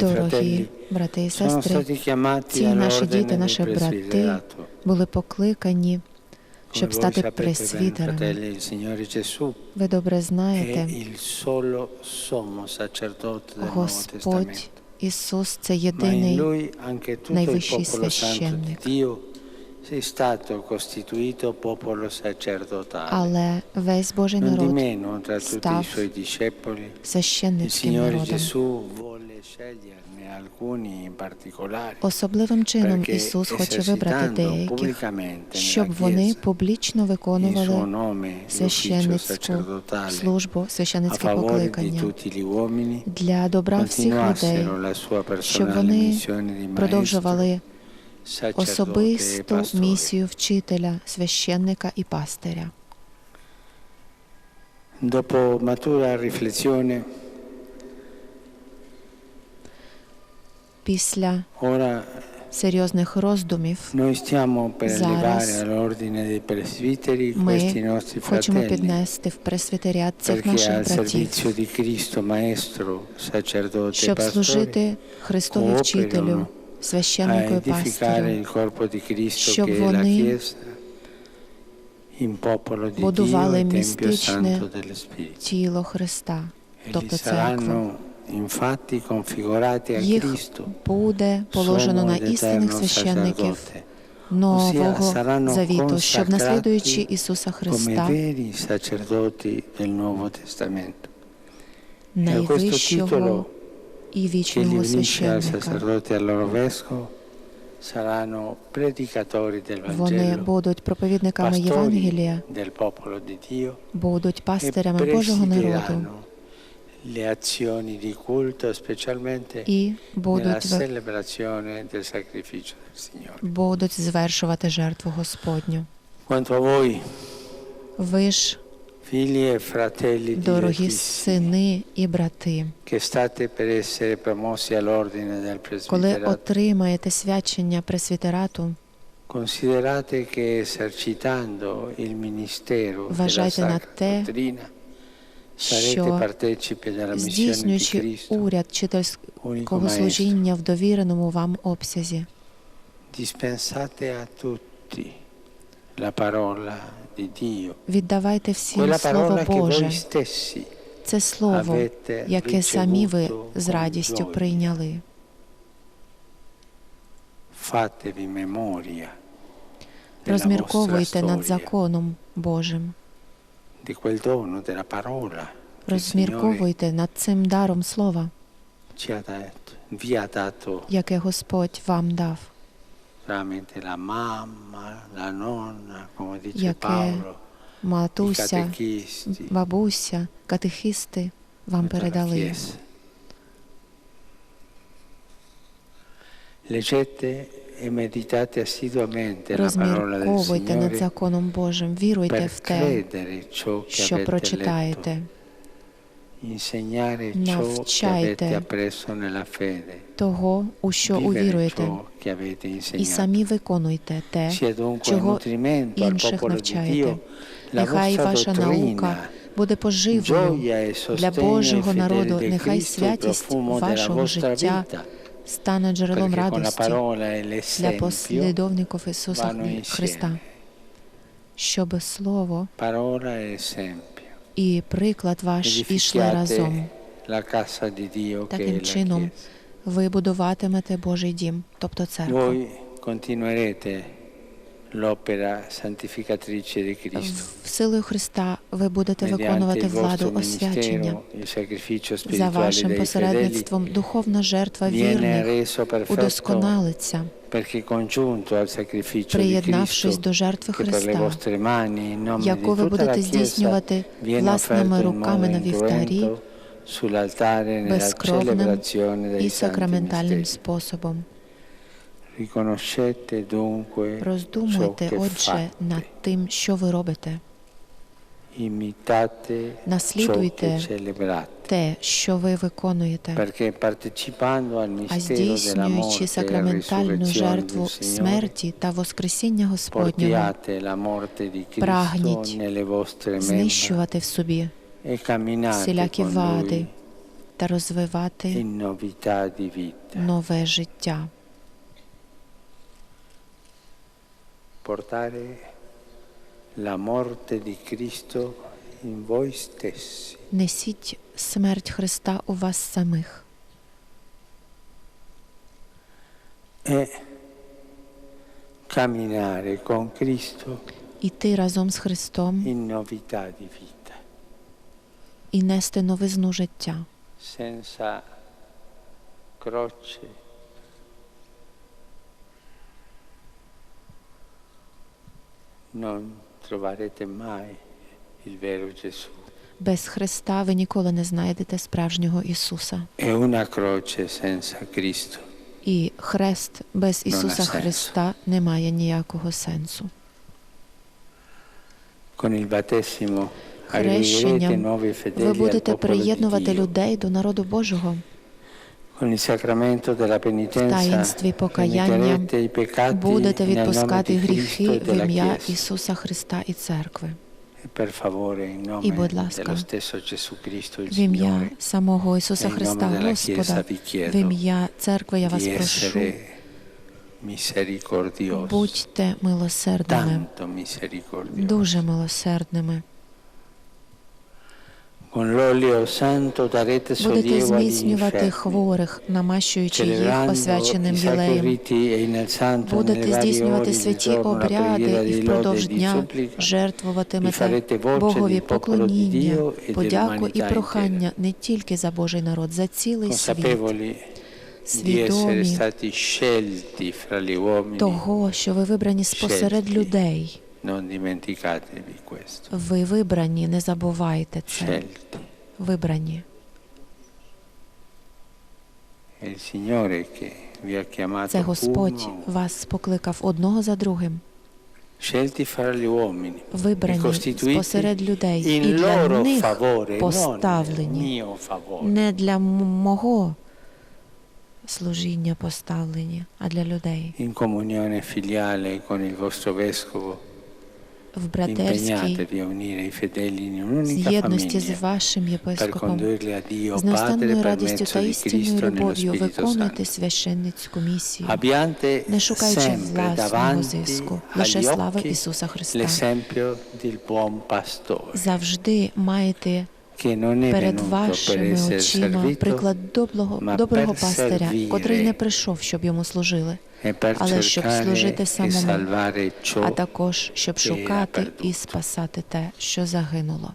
Дорогі fratelli брати і sono сестри, ці наші діти, наші брати були покликані, щоб стати пресвітерами. Ви добре знаєте, Господь. Ісус це єдиний найвищий священник. Але весь Божий народ став священницьким народом. Особливим чином Ісус хоче вибрати деяких, щоб вони публічно виконували священницьку службу, священницьке покликання для добра всіх людей, щоб вони продовжували e особисту місію вчителя, священника і пастиря. Dopo matura riflessione, Після ora серйозних роздумів noi stiamo per Зараз elevare all'ordine dei presbiteri questi ми nostri хочемо fratelli, піднести в пресвітеріат цих perché al наших братів, servizio di Cristo, Maestro, sacerdote e щоб pastore, служити Христові cooperano вчителю, священнику і пастирю, щоб вони будували містичне тіло Христа, тобто церкву. Їх буде положено на істинних священників нового завіту, щоб наслідуючи Ісуса Христа, найвищого і вічного священника. e Вони будуть проповідниками Євангелія, будуть e пастирями Божого народу le azioni di culto, specialmente і будуть, celebrazione del sacrificio del Signore. будуть звершувати жертву Господню. Quanto a voi, Ви ж, e дорогі сини і брати, коли отримаєте свячення пресвітерату, Вважайте на те, що здійснюючи уряд вчительського служіння в довіреному вам обсязі, Dispensate a tutti la parola di Dio, віддавайте всім Слово Боже, це Слово, яке самі ви з радістю прийняли. Розмірковуйте над законом Божим, розмірковуйте над цим даром слова, яке Господь вам дав, Яке матуся, бабуся, катехисти вам передали. Leggete e meditate assiduamente la parola del Розмірковуйте над законом Божим, віруйте в те, що прочитаєте, Навчайте того, у що увіруєте, і самі виконуйте те, чого інших навчаєте. Нехай ваша наука буде поживою e для Божого народу. Нехай святість вашого життя стане джерелом радості e для послідовників Ісуса. Христа, щоб Слово e. і приклад ваш ішли разом. Таким чином ви будуватимете Божий дім, тобто церкву. Силою Христа ви будете виконувати владу освячення. За вашим посередництвом духовна жертва вірних удосконалиться, приєднавшись до жертви Христа, яку ви будете здійснювати власними руками на вівтарі безкровним і сакраментальним способом. Роздумуйте, отже, над тим, що ви робите. Наслідуйте те, що ви виконуєте, а здійснюючи e сакраментальну жертву смерті та Воскресіння Господнього, Прагніть знищувати в собі e всілякі вади та розвивати нове життя, Portare la morte di Cristo in voi stessi. несіть смерть Христа у вас самих e camminare con Cristo іти разом з Христом in novità di vita, і нести новизну життя, senza croce, non troverete mai il vero Gesù. без Христа ви ніколи не знайдете справжнього Ісуса. E una croce senza Cristo І хрест без Ісуса. Христа не має ніякого сенсу. Con il battesimo Хрещенням ви будете приєднувати людей до народу Божого. Penitenza таїнстві покаяння Будете відпускати гріхи e в ім'я. Ісуса Христа і церкви. E І, будь ласка, В ім'я самого Ісуса e Христа, Господа, в ім'я церкви я вас прошу, будьте милосердними, дуже милосердними. Будете зміцнювати хворих, намащуючи їх освяченим єлеєм. e Будете здійснювати святі обряди і e впродовж дня жертвуватимете Богові поклоніння, e подяку і прохання не тільки за Божий народ, за цілий світ, свідомі того, що ви вибрані спосеред людей. non dimenticatevi Ви вибрані, не забувайте це. Вибрані. Це Господь вас покликав одного за другим, вибрані спосеред людей і для них поставлені, не для мого служіння поставлені, а для людей. В братерській з'єдності з вашим єпископом, з per радістю та істинною любов'ю виконуйте священницьку місію. Не шукаючи власного зиску, лише слави Ісуса Христа. Завжди маєте перед вашими очима приклад доброго, доброго пастиря, котрий не прийшов, щоб йому служили, але щоб служити самому, а також щоб шукати і спасати те, що загинуло.